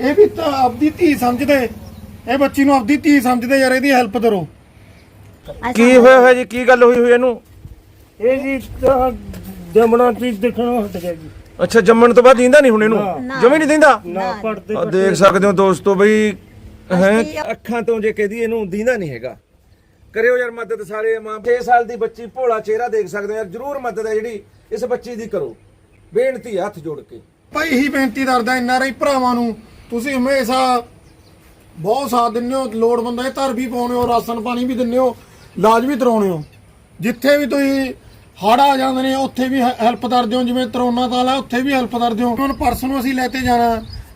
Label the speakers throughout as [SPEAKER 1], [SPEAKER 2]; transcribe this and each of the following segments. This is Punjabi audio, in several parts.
[SPEAKER 1] ਇਹ ਵੀ ਤਾਂ ਆਪਦੀ ਧੀ ਸਮਝਦੇ। ਇਹ ਬੱਚੀ ਨੂੰ ਆਪਦੀ ਧੀ ਸਮਝਦੇ ਯਾਰ ਇਹਦੀ ਹੈਲਪ ਕਰੋ।
[SPEAKER 2] ਕੀ ਹੋਇਆ ਹੋਇਆ ਜੀ? ਕੀ ਗੱਲ ਹੋਈ ਹੋਈ ਇਹਨੂੰ?
[SPEAKER 3] ਇਹ ਜੀ ਤਾਂ ਜਮਣਾ ਚੀਜ਼ ਦੇਖਣੋਂ ਹਟ ਗਿਆ ਜੀ।
[SPEAKER 2] ਅੱਛਾ ਜੰਮਣ ਤੋਂ ਬਾਅਦ ਦਿੰਦਾ ਨਹੀਂ ਹੁਣ ਇਹਨੂੰ? ਜਮੇ ਨਹੀਂ ਦਿੰਦਾ?
[SPEAKER 3] ਨਾ ਪੜਦੇ
[SPEAKER 2] ਆ ਦੇਖ ਸਕਦੇ ਹੋ ਦੋਸਤੋ ਬਈ ਹੈ? ਅੱਖਾਂ ਤੋਂ ਜੇ ਕਹਦੀ ਇਹਨੂੰ ਦੀਂਦਾ ਨਹੀਂ ਹੈਗਾ। ਕਰਿਓ ਯਾਰ ਮਦਦ ਸਾਰੇ ਮਾਂ 6 ਸਾਲ ਦੀ ਬੱਚੀ ਭੋਲਾ ਚਿਹਰਾ ਦੇਖ ਸਕਦੇ ਹੋ ਯਾਰ ਜਰੂਰ ਮਦਦ ਹੈ ਜਿਹੜੀ ਇਸ ਬੱਚੀ ਦੀ ਕਰੋ। ਬੇਨਤੀ ਹੈ ਹੱਥ ਜੋੜ ਕੇ।
[SPEAKER 1] ਭਾਈ ਇਹੀ ਬੇਨਤੀ ਕਰਦਾ ਇੰਨਾ ਰਹੀ ਭਰਾਵਾਂ ਨੂੰ। ਤੁਸੀਂ ਹਮੇਸ਼ਾ ਬਹੁਤ ਸਾਥ ਦਿੰਦੇ ਹੋ, ਲੋੜ ਬੰਦਾ ਧਰ ਵੀ ਪਾਉਣੇ ਹੋ, ਰਾਸ਼ਨ ਪਾਣੀ ਵੀ ਦਿੰਦੇ ਹੋ, ਇਲਾਜ ਵੀ ਕਰਾਉਣੇ ਹੋ। ਜਿੱਥੇ ਵੀ ਤੁਸੀਂ ਹੜ੍ਹ ਆ ਜਾਂਦੇ ਨੇ, ਉੱਥੇ ਵੀ ਹੈਲਪ ਕਰਦੇ ਹੋ, ਜਿਵੇਂ ਤਰੋਨਾ ਤਾਲ ਹੈ ਉੱਥੇ ਵੀ ਹੈਲਪ ਕਰਦੇ ਹੋ। ਹੁਣ ਪਰਸ ਨੂੰ ਅਸੀਂ ਲੈ ਤੇ ਜਾਣਾ।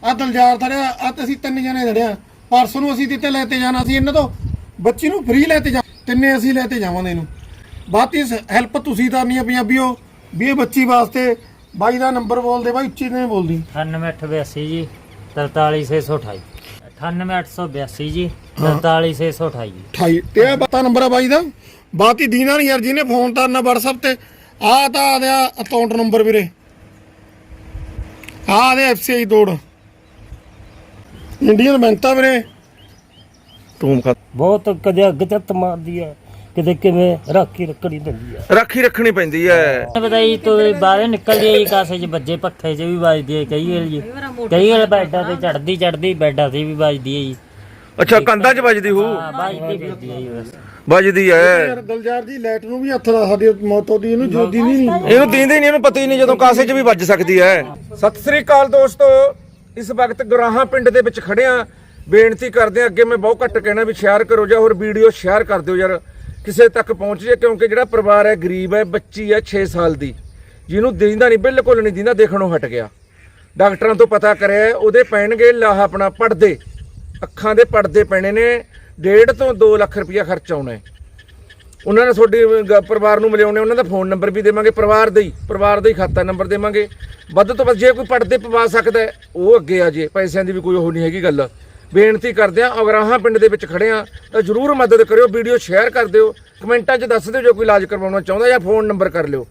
[SPEAKER 1] ਆ ਦਲਜਾਰ ਥੜਿਆ ਆ ਤੇ ਅਸੀਂ ਤਿੰਨ ਜਣੇ ਧੜਿਆ। ਪਰਸ ਨੂੰ ਅਸੀਂ ਦਿੱਤੇ, ਲੈ ਤੇ ਜਾਣਾ। ਸੀ ਇਹਨਾਂ ਤੋਂ ਬੱਚੀ ਨੂੰ ਫ੍ਰੀ ਲੈ ਤੇ ਜਾ, ਤਿੰਨੇ ਅਸੀਂ ਲੈ ਤੇ ਜਾਵਾਂਗੇ ਇਹਨੂੰ। ਬਾਕੀ ਹੈਲਪ ਤੁਸੀਂ ਕਰਨੀ ਆ ਪੰਜਾਬੀਓ, ਵੀ ਇਹ ਬੱਚੀ ਵਾਸਤੇ ਬਾਈ ਦਾ ਨੰਬਰ ਬੋਲਦੇ, ਬਾਈ ਉੱਚੀ ਨਹੀਂ ਬੋਲਦੀ?
[SPEAKER 4] 9882 ਜੀ। 43628 98882 ਜੀ 43628 ਜੀ
[SPEAKER 1] 28 ਤੇ ਇਹ ਬਤਾ ਨੰਬਰ ਆ ਬਾਈ ਦਾ। ਬਾਕੀ ਦੀਨਾ ਨਹੀਂ ਯਾਰ ਜਿਹਨੇ ਫੋਨ ਕਰਨਾ WhatsApp ਤੇ ਆ ਤਾਂ ਆ ਦਿਆ ਅਕਾਊਂਟ ਨੰਬਰ ਵੀਰੇ। ਆ ਦੇ ਐਫਸੀਆਈ ਤੋੜ। ਇੰਡੀਅਨ ਬੈਂਕ ਤਾਂ ਵੀਰੇ।
[SPEAKER 2] ਤੂੰ ਖਾ
[SPEAKER 3] ਬਹੁਤ ਕਦੇ ਅੱਗ ਤੇ ਮਾਰਦੀ ਆ। ਕਿਤੇ ਕਿਵੇਂ ਰਾਖੀ ਰੱਖਣੀ ਦਿੰਦੀ ਆ।
[SPEAKER 2] ਰਾਖੀ ਰੱਖਣੀ ਪੈਂਦੀ ਹੈ
[SPEAKER 4] ਬਤਾਈ ਤੋ ਬਾਹਰ ਨਿਕਲਦੀ ਹੈ ਜੀ ਕਾਸੇ ਚ ਬੱਜੇ ਪੱਖੇ ਚ ਵੀ ਵੱਜਦੀ ਹੈ ਕਈ ਵੇਲੇ ਜੀ। ਕਈ ਵੇਲੇ ਬੈਡਾਂ ਤੇ ਚੜਦੀ ਚੜਦੀ ਬੈਡਾਂ ਤੇ ਵੀ ਵੱਜਦੀ ਹੈ ਜੀ।
[SPEAKER 2] ਅੱਛਾ ਕੰਧਾਂ 'ਚ ਵੱਜਦੀ ਹੂ
[SPEAKER 4] ਹਾਂ ਵੱਜਦੀ ਫਿਰਦੀ ਹੈ ਜੀ ਬਸ।
[SPEAKER 2] ਵੱਜਦੀ ਹੈ
[SPEAKER 1] ਯਾਰ ਦਲਜਾਰ ਜੀ ਲਾਈਟ ਨੂੰ ਵੀ ਹੱਥ ਲਾ ਸਾਡੀ ਮੌਤ ਹੋਦੀ ਇਹਨੂੰ ਜੋਦੀ ਨਹੀਂ
[SPEAKER 2] ਇਹਨੂੰ ਦੀਂਦੇ ਨਹੀਂ ਇਹਨੂੰ ਪਤਾ ਹੀ ਨਹੀਂ ਜਦੋਂ ਕਾਸੇ 'ਚ ਵੀ ਵੱਜ ਸਕਦੀ ਹੈ ਸਤਿ ਸ੍ਰੀ ਅਕਾਲ ਦੋਸਤੋ ਇਸ ਵਕਤ ਗੁਰਾਹਾਂ ਪਿੰਡ ਦੇ ਵਿੱਚ ਖੜਿਆ। ਬੇਨਤੀ ਕਰਦੇ ਆ ਅੱਗੇ ਮੈਂ ਬਹੁਤ ਘੱਟ ਕਹਿਣਾ ਵੀ ਸ਼ੇਅਰ ਕਰੋ ਜਾਂ ਹੋਰ ਵੀਡੀਓ ਸ਼ੇਅਰ ਕਰ ਦਿਓ ਯਾਰ। ਕਿਸੇ ਤੱਕ ਪਹੁੰਚ ਜੇ ਕਿਉਂਕਿ ਜਿਹੜਾ ਪਰਿਵਾਰ ਹੈ, ਗਰੀਬ ਹੈ, ਬੱਚੀ ਹੈ 6 ਸਾਲ ਦੀ, ਜਿਹਨੂੰ ਦਿੰਦਾ ਨਹੀਂ, ਬਿਲਕੁਲ ਨਹੀਂ ਦੀਂਦਾ, ਦੇਖਣੋਂ ਹਟ ਗਿਆ। ਡਾਕਟਰਾਂ ਤੋਂ ਪਤਾ ਕਰਿਆ ਉਹਦੇ ਪੈਣਗੇ ਲਾਹ ਆਪਣਾ ਪੜਦੇ ਅੱਖਾਂ ਦੇ ਪੜਦੇ ਪੈਣੇ ਨੇ 1.5 ਤੋਂ 2 ਲੱਖ ਰੁਪਇਆ ਖਰਚ ਆਉਣਾ ਹੈ। ਉਹਨਾਂ ਨੇ ਤੁਹਾਡੇ ਪਰਿਵਾਰ ਨੂੰ ਮਿਲਾਉਣੇ ਉਹਨਾਂ ਦਾ ਫੋਨ ਨੰਬਰ ਵੀ ਦੇਵਾਂਗੇ, ਪਰਿਵਾਰ ਦਾ ਹੀ, ਪਰਿਵਾਰ ਦਾ ਹੀ ਖਾਤਾ ਨੰਬਰ ਦੇਵਾਂਗੇ। ਵੱਧ ਤੋਂ ਵੱਧ, ਜੇ ਕੋਈ ਪੜਦੇ ਪਵਾ ਸਕਦਾ ਉਹ ਅੱਗੇ ਆ ਜੇ, ਪੈਸਿਆਂ ਦੀ ਵੀ ਕੋਈ ਉਹ ਨਹੀਂ ਹੈਗੀ ਗੱਲ। ਬੇਨਤੀ ਕਰਦੇ ਆ ਅਗਰਾਹਾਂ ਪਿੰਡ ਦੇ ਵਿੱਚ ਖੜੇ ਆ ਤਾਂ ਜਰੂਰ ਮਦਦ ਕਰਿਓ, ਵੀਡੀਓ ਸ਼ੇਅਰ ਕਰ ਦਿਓ, ਕਮੈਂਟਾਂ 'ਚ ਦੱਸ ਦਿਓ ਜੋ ਕੋਈ ਇਲਾਜ ਕਰਵਾਉਣਾ ਚਾਹੁੰਦਾ ਜਾਂ ਫੋਨ ਨੰਬਰ ਕਰ ਲਿਓ।